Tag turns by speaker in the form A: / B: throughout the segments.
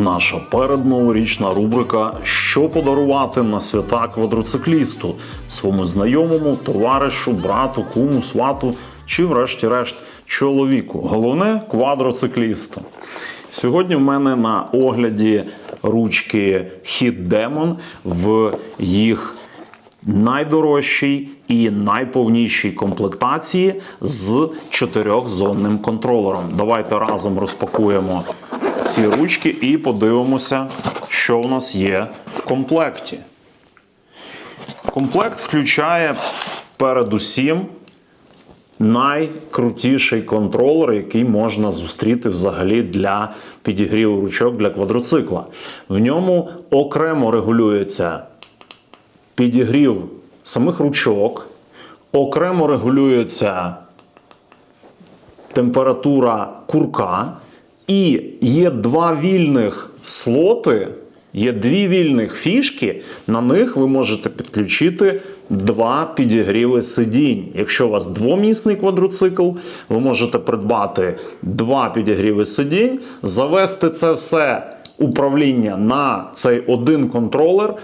A: Наша передноворічна рубрика Що подарувати на свята квадроциклісту своєму знайомому, товаришу, брату, куму, свату чи, врешті-решт, чоловіку. Головне квадроциклісту. Сьогодні в мене на огляді ручки Hit Demon в їх найдорожчій і найповнішій комплектації з чотирьохзонним контролером. Давайте разом розпакуємо ці ручки і подивимося, що у нас є в комплекті. Комплект включає передусім найкрутіший контролер, який можна зустріти взагалі для підігріву ручок для квадроцикла. В ньому окремо регулюється підігрів самих ручок, окремо регулюється температура курка, і є два вільних слоти, є дві вільних фішки. На них ви можете підключити два підігріви сидінь. Якщо у вас двомісний квадроцикл, ви можете придбати два підігріви сидінь, завести це все управління на цей один контролер.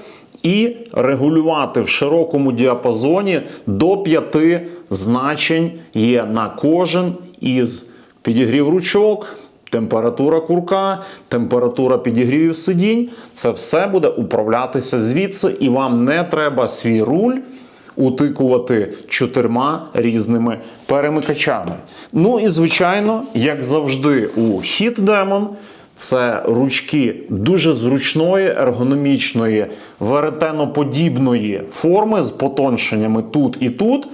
A: І регулювати в широкому діапазоні до 5 значень є на кожен із підігрів ручок, температура курка, температура підігрівів сидінь. Це все буде управлятися звідси, і вам не треба свій руль утикувати чотирма різними перемикачами. Ну і звичайно, як завжди, у Hit Demon це ручки дуже зручної, ергономічної, веретеноподібної форми з потоншеннями тут і тут,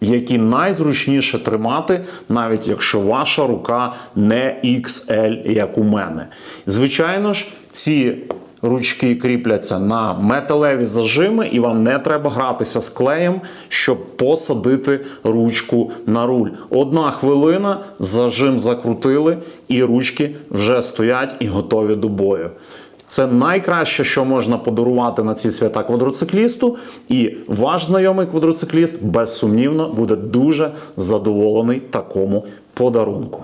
A: які найзручніше тримати, навіть якщо ваша рука не XL, як у мене. Звичайно ж, ці ручки кріпляться на металеві зажими, і вам не треба гратися з клеєм, щоб посадити ручку на руль. Одна хвилина, зажим закрутили, і ручки вже стоять і готові до бою. Це найкраще, що можна подарувати на ці свята квадроциклісту, і ваш знайомий квадроцикліст безсумнівно буде дуже задоволений такому подарунку.